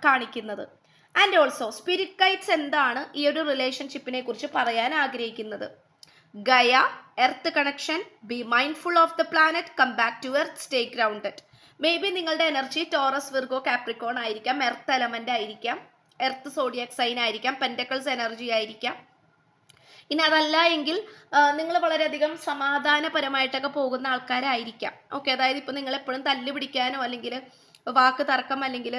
Speaker 1: കാണിക്കുന്നത്. ആൻഡ് ഓൾസോ സ്പിരിറ്റ് ഗൈഡ്സ് എന്താണ് ഈ ഒരു റിലേഷൻഷിപ്പിനെ കുറിച്ച് പറയാൻ ആഗ്രഹിക്കുന്നത്? Gaia earth connection be mindful of the planet come back to earth stay grounded may be നിങ്ങളുടെ എനർജി ടോറസ് വിർഗോ കാപ്രിക്കോൺ ആയിരിക്കാം എർത്ത് എലമെന്റ് ആയിരിക്കാം എർത്ത് സോഡിയക് സൈൻ ആയിരിക്കാം പെന്റക്കിൾസ് എനർജി ആയിരിക്കാം. ഇനി അതല്ല എങ്കിൽ നിങ്ങൾ വളരെയധികം സമാധാനപരമായിട്ടൊക്കെ പോകുന്ന ആൾക്കാരായിരിക്കാം. ഓക്കെ അതായത് ഇപ്പം നിങ്ങൾ എപ്പോഴും തല്ല് പിടിക്കാനോ അല്ലെങ്കിൽ വാക്ക് തർക്കം അല്ലെങ്കിൽ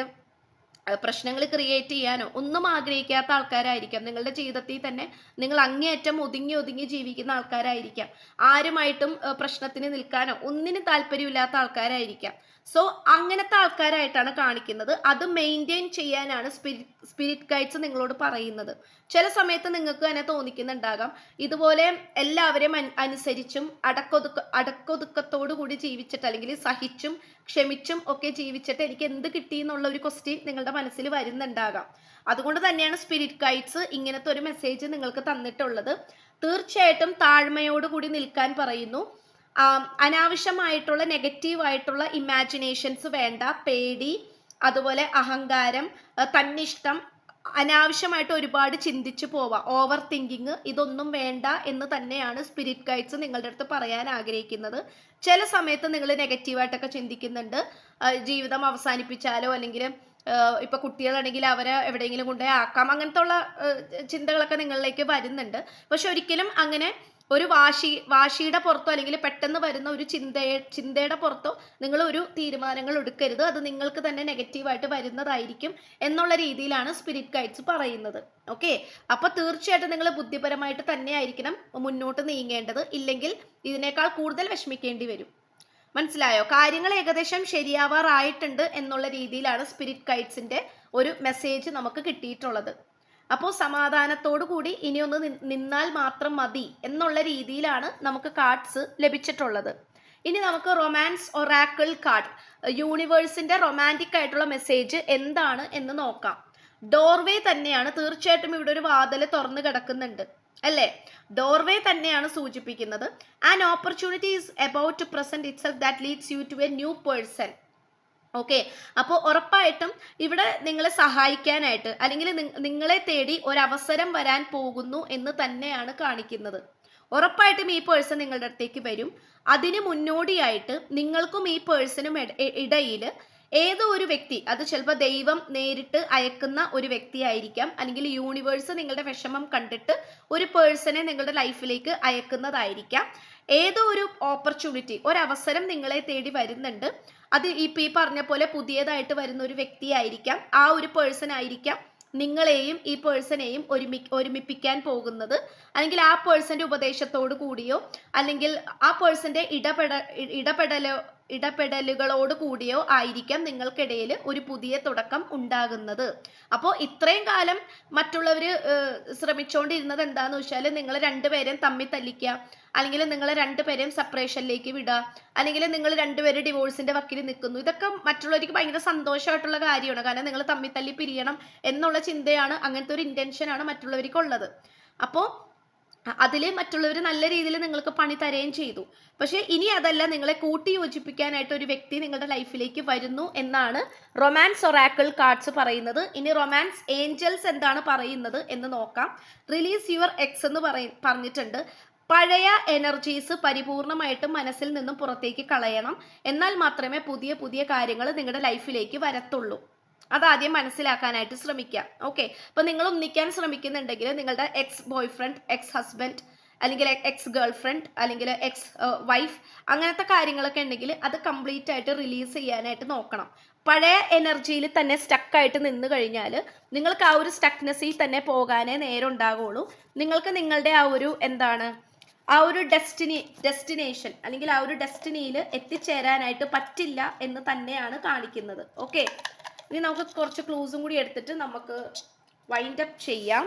Speaker 1: പ്രശ്നങ്ങൾ ക്രിയേറ്റ് ചെയ്യാനോ ഒന്നും ആഗ്രഹിക്കാത്ത ആൾക്കാരായിരിക്കാം. നിങ്ങളുടെ ജീവിതത്തിൽ തന്നെ നിങ്ങൾ അങ്ങേയറ്റം ഒതുങ്ങി ഒതുങ്ങി ജീവിക്കുന്ന ആൾക്കാരായിരിക്കാം. ആരുമായിട്ടും പ്രശ്നത്തിന് നിൽക്കാനോ ഒന്നിനും താല്പര്യമില്ലാത്ത ആൾക്കാരായിരിക്കാം. സോ അങ്ങനത്തെ ആൾക്കാരായിട്ടാണ് കാണിക്കുന്നത്. അത് മെയിന്റെയിൻ ചെയ്യാനാണ് സ്പിരിറ്റ് സ്പിരിറ്റ് ഗൈഡ്സ് നിങ്ങളോട് പറയുന്നത്. ചില സമയത്ത് നിങ്ങൾക്ക് തന്നെ തോന്നിക്കുന്നുണ്ടാകാം. ഇതുപോലെ എല്ലാവരെയും അനുസരിച്ചും അടക്കൊതുക്ക അടക്കൊതുക്കത്തോടു കൂടി ജീവിച്ചിട്ട് അല്ലെങ്കിൽ സഹിച്ചും ക്ഷമിച്ചും ഒക്കെ ജീവിച്ചിട്ട് എനിക്ക് എന്ത് കിട്ടി എന്നുള്ള ഒരു ക്വസ്റ്റ്യൻ നിങ്ങളുടെ മനസ്സിൽ വരുന്നുണ്ടാകാം. അതുകൊണ്ട് തന്നെയാണ് സ്പിരിറ്റ് ഗൈഡ്സ് ഇങ്ങനത്തെ ഒരു മെസ്സേജ് നിങ്ങൾക്ക് തന്നിട്ടുള്ളത്. തീർച്ചയായിട്ടും താഴ്മയോടുകൂടി നിൽക്കാൻ പറയുന്നു. അനാവശ്യമായിട്ടുള്ള നെഗറ്റീവ് ആയിട്ടുള്ള ഇമാജിനേഷൻസ് വേണ്ട പേടി അതുപോലെ അഹങ്കാരം അഹ് തന്നിഷ്ടം അനാവശ്യമായിട്ട് ഒരുപാട് ചിന്തിച്ചു പോവാം. ഓവർ തിങ്കിങ് ഇതൊന്നും വേണ്ട എന്ന് തന്നെയാണ് സ്പിരിറ്റ് ഗൈഡ്സ് നിങ്ങളുടെ അടുത്ത് പറയാൻ ആഗ്രഹിക്കുന്നത്. ചില സമയത്ത് നിങ്ങൾ നെഗറ്റീവായിട്ടൊക്കെ ചിന്തിക്കുന്നുണ്ട്. ജീവിതം അവസാനിപ്പിച്ചാലോ അല്ലെങ്കിൽ ഇപ്പൊ കുട്ടികളാണെങ്കിൽ അവരെ എവിടെയെങ്കിലും കൊണ്ടുപോയി ആക്കാം അങ്ങനത്തെ ഉള്ള ചിന്തകളൊക്കെ നിങ്ങളിലേക്ക് വരുന്നുണ്ട്. പക്ഷെ ഒരിക്കലും അങ്ങനെ ഒരു വാശി വാശിയുടെ പുറത്തോ അല്ലെങ്കിൽ പെട്ടെന്ന് വരുന്ന ഒരു ചിന്തയെ ചിന്തയുടെ പുറത്തോ നിങ്ങൾ ഒരു തീരുമാനങ്ങൾ എടുക്കരുത്. അത് നിങ്ങൾക്ക് തന്നെ നെഗറ്റീവായിട്ട് വരുന്നതായിരിക്കും എന്നുള്ള രീതിയിലാണ് സ്പിരിറ്റ് ഗൈഡ്സ് പറയുന്നത്. ഓക്കെ അപ്പൊ തീർച്ചയായിട്ടും നിങ്ങൾ ബുദ്ധിപരമായിട്ട് തന്നെ ആയിരിക്കണം മുന്നോട്ട് നീങ്ങേണ്ടത്. ഇല്ലെങ്കിൽ ഇതിനേക്കാൾ കൂടുതൽ വിഷമിക്കേണ്ടി വരും. മനസ്സിലായോ? കാര്യങ്ങൾ ഏകദേശം ശരിയാവാറായിട്ടുണ്ട് എന്നുള്ള രീതിയിലാണ് സ്പിരിറ്റ് ഗൈഡ്സിന്റെ ഒരു മെസ്സേജ് നമുക്ക് കിട്ടിയിട്ടുള്ളത്. അപ്പോൾ സമാധാനത്തോടു കൂടി ഇനിയൊന്ന് നിന്നാൽ മാത്രം മതി എന്നുള്ള രീതിയിലാണ് നമുക്ക് കാർഡ്സ് ലഭിച്ചിട്ടുള്ളത്. ഇനി നമുക്ക് റൊമാൻസ് ഒറാക്കിൾ കാർഡ് യൂണിവേഴ്സിന്റെ റൊമാന്റിക് ആയിട്ടുള്ള മെസ്സേജ് എന്താണ് എന്ന് നോക്കാം. ഡോർവേ തന്നെയാണ് തീർച്ചയായിട്ടും ഇവിടെ ഒരു വാതിൽ തുറന്നു കിടക്കുന്നുണ്ട് അല്ലേ? ഡോർവേ തന്നെയാണ് സൂചിപ്പിക്കുന്നത്. And opportunity is about to present itself that leads you to a new person okay. അപ്പോൾ ഉറപ്പായിട്ടും ഇവിടെ നിങ്ങളെ സഹായിക്കാനായിട്ട് അല്ലെങ്കിൽ നിങ്ങളെ തേടി ഒരവസരം വരാൻ പോകുന്നു എന്ന് തന്നെയാണ് കാണിക്കുന്നത്. ഉറപ്പായിട്ടും ഈ പേഴ്സൺ നിങ്ങളുടെ അടുത്തേക്ക് വരും. അതിന് മുന്നോടിയായിട്ട് നിങ്ങൾക്കും ഈ പേഴ്സണും ഇടയിൽ ഏതോ ഒരു വ്യക്തി അത് ചിലപ്പോൾ ദൈവം നേരിട്ട് അയക്കുന്ന ഒരു വ്യക്തിയായിരിക്കാം അല്ലെങ്കിൽ യൂണിവേഴ്സ് നിങ്ങളുടെ വിഷമം കണ്ടിട്ട് ഒരു പേഴ്സണെ നിങ്ങളുടെ ലൈഫിലേക്ക് അയക്കുന്നതായിരിക്കാം. ഏതോ ഒരു ഓപ്പർച്യൂണിറ്റി ഒരവസരം നിങ്ങളെ തേടി വരുന്നുണ്ട്. അത് ഇപ്പം ഈ പറഞ്ഞ പോലെ പുതിയതായിട്ട് വരുന്ന ഒരു വ്യക്തിയായിരിക്കാം. ആ ഒരു പേഴ്സൺ ആയിരിക്കാം നിങ്ങളെയും ഈ പേഴ്സണെയും ഒരുമി ഒരുമിപ്പിക്കാൻ പോകുന്നത്. അല്ലെങ്കിൽ ആ പേഴ്സന്റെ ഉപദേശത്തോടു കൂടിയോ അല്ലെങ്കിൽ ആ പേഴ്സന്റെ ഇടപെട ഇടപെടലോ ഇടപെടലുകളോട് കൂടിയോ ആയിരിക്കാം നിങ്ങൾക്കിടയിൽ ഒരു പുതിയ തുടക്കം ഉണ്ടാകുന്നത്. അപ്പോൾ ഇത്രയും കാലം മറ്റുള്ളവർ ശ്രമിച്ചുകൊണ്ടിരുന്നത് എന്താണെന്ന് വെച്ചാൽ നിങ്ങൾ രണ്ടുപേരെയും തമ്മിൽ തല്ലിക്കുക അല്ലെങ്കിൽ നിങ്ങൾ രണ്ടുപേരെയും സെപ്പറേഷനിലേക്ക് വിടുക അല്ലെങ്കിൽ നിങ്ങൾ രണ്ടുപേരും ഡിവോഴ്സിന്റെ വക്കിൽ നിൽക്കുന്നു. ഇതൊക്കെ മറ്റുള്ളവർക്ക് ഭയങ്കര സന്തോഷമായിട്ടുള്ള കാര്യമാണ്. കാരണം നിങ്ങൾ തമ്മിൽ തല്ലി പിരിയണം എന്നുള്ള ചിന്തയാണ് അങ്ങനത്തെ ഒരു ഇന്റൻഷനാണ് മറ്റുള്ളവർക്ക് ഉള്ളത്. അപ്പോൾ അതിൽ മറ്റുള്ളവർ നല്ല രീതിയിൽ നിങ്ങൾക്ക് പണി തരുകയും ചെയ്തു. പക്ഷേ ഇനി അതല്ല നിങ്ങളെ കൂട്ടി യോജിപ്പിക്കാനായിട്ട് ഒരു വ്യക്തി നിങ്ങളുടെ ലൈഫിലേക്ക് വരുന്നു എന്നാണ് റൊമാൻസ് ഒറാക്കിൾ കാർഡ്സ് പറയുന്നത്. ഇനി റൊമാൻസ് ഏഞ്ചൽസ് എന്താണ് പറയുന്നത് എന്ന് നോക്കാം. റിലീസ് യുവർ എക്സ് എന്ന് പറയ പറഞ്ഞിട്ടുണ്ട്. പഴയ എനർജീസ് പരിപൂർണമായിട്ടും മനസ്സിൽ നിന്നും പുറത്തേക്ക് കളയണം. എന്നാൽ മാത്രമേ പുതിയ പുതിയ കാര്യങ്ങൾ നിങ്ങളുടെ ലൈഫിലേക്ക് വരത്തുള്ളൂ. അതാദ്യം മനസ്സിലാക്കാനായിട്ട് ശ്രമിക്കുക ഓക്കെ അപ്പൊ നിങ്ങൾ ഒന്നിക്കാൻ ശ്രമിക്കുന്നുണ്ടെങ്കിൽ നിങ്ങളുടെ ex boyfriend ex husband അല്ലെങ്കിൽ എക്സ് ഗേൾ ഫ്രണ്ട് അല്ലെങ്കിൽ എക്സ് വൈഫ് അങ്ങനത്തെ കാര്യങ്ങളൊക്കെ ഉണ്ടെങ്കിൽ അത് കംപ്ലീറ്റ് ആയിട്ട് റിലീസ് ചെയ്യാനായിട്ട് നോക്കണം. പഴയ എനർജിയിൽ തന്നെ സ്റ്റക്കായിട്ട് നിന്ന് കഴിഞ്ഞാൽ നിങ്ങൾക്ക് ആ ഒരു സ്റ്റക്നെസ്സിൽ തന്നെ പോകാനേ നേരം ഉണ്ടാകുള്ളൂ നിങ്ങൾക്ക് നിങ്ങളുടെ ആ ഒരു എന്താണ്? ആ ഒരു ഡെസ്റ്റിനി ഡെസ്റ്റിനേഷൻ അല്ലെങ്കിൽ ആ ഒരു ഡെസ്റ്റിനിയിൽ എത്തിച്ചേരാനായിട്ട് പറ്റില്ല എന്ന് തന്നെയാണ് കാണിക്കുന്നത്. ഓക്കെ ഇനി നമുക്ക് കുറച്ച് ക്ലൂസും കൂടി എടുത്തിട്ട് നമുക്ക് വൈൻഡ് അപ്പ് ചെയ്യാം.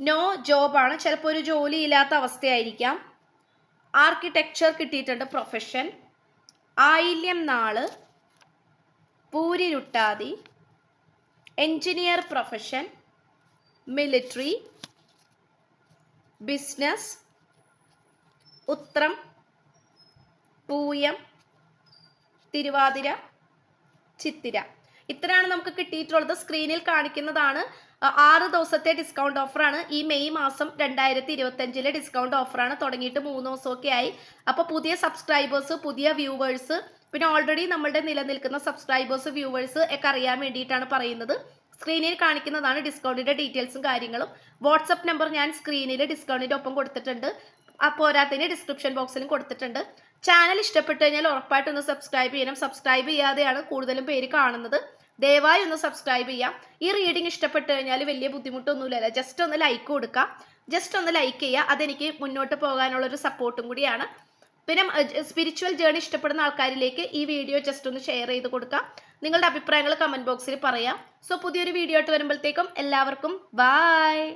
Speaker 1: നോ ജോബാണ് ചിലപ്പോൾ ഒരു ജോലി ഇല്ലാത്ത അവസ്ഥയായിരിക്കാം. ആർക്കിടെക്ചർ കിട്ടിയിട്ടുണ്ട് പ്രൊഫഷൻ ആയില്യം നാൾ. Pooruruttathi engineer profession military business Uthram. Pooyam. Thiruvathira. Chithira. ഇത്രയാണ് നമുക്ക് കിട്ടിയിട്ടുള്ളത്. സ്ക്രീനിൽ കാണിക്കുന്നതാണ് ആറ് ദിവസത്തെ ഡിസ്കൗണ്ട് ഓഫറാണ് ഈ മെയ് മാസം രണ്ടായിരത്തി ഇരുപത്തഞ്ചിലെ ഡിസ്കൗണ്ട് ഓഫറാണ് തുടങ്ങിയിട്ട് മൂന്ന് ദിവസമൊക്കെ ആയി. അപ്പോൾ പുതിയ സബ്സ്ക്രൈബേഴ്സ് പുതിയ വ്യൂവേഴ്സ് പിന്നെ ഓൾറെഡി നമ്മളുടെ നിലനിൽക്കുന്ന സബ്സ്ക്രൈബേഴ്സ് വ്യൂവേഴ്സ് ഒക്കെ അറിയാൻ വേണ്ടിയിട്ടാണ് പറയുന്നത്. സ്ക്രീനിൽ കാണിക്കുന്നതാണ് ഡിസ്കൗണ്ടിന്റെ ഡീറ്റെയിൽസും കാര്യങ്ങളും. വാട്സപ്പ് നമ്പർ ഞാൻ സ്ക്രീനിൽ ഡിസ്കൗണ്ടിന്റെ ഒപ്പം കൊടുത്തിട്ടുണ്ട്. ആ പോരാത്തതിന് ഡിസ്ക്രിപ്ഷൻ ബോക്സിലും കൊടുത്തിട്ടുണ്ട്. ചാനൽ ഇഷ്ടപ്പെട്ടു കഴിഞ്ഞാൽ ഉറപ്പായിട്ടും ഒന്ന് സബ്സ്ക്രൈബ് ചെയ്യണം. സബ്സ്ക്രൈബ് ചെയ്യാതെയാണ് കൂടുതലും പേര് കാണുന്നത്. ദയവായി ഒന്ന് സബ്സ്ക്രൈബ് ചെയ്യാം. ഈ റീഡിംഗ് ഇഷ്ടപ്പെട്ടു കഴിഞ്ഞാൽ വലിയ ബുദ്ധിമുട്ടൊന്നുമില്ല ജസ്റ്റ് ഒന്ന് ലൈക്ക് കൊടുക്കാം ജസ്റ്റ് ഒന്ന് ലൈക്ക് ചെയ്യുക. അതെനിക്ക് മുന്നോട്ട് പോകാനുള്ള ഒരു സപ്പോർട്ടും കൂടിയാണ്. പിന്നെ സ്പിരിച്വൽ ജേണി ഇഷ്ടപ്പെടുന്ന ആൾക്കാരിലേക്ക് ഈ വീഡിയോ ജസ്റ്റ് ഒന്ന് ഷെയർ ചെയ്ത് കൊടുക്കാം നിങ്ങളുടെ അഭിപ്രായങ്ങൾ കമന്റ് ബോക്സിൽ പറയാം. സോ പുതിയൊരു വീഡിയോ ആയിട്ട് വരുമ്പോഴത്തേക്കും എല്ലാവർക്കും ബായ്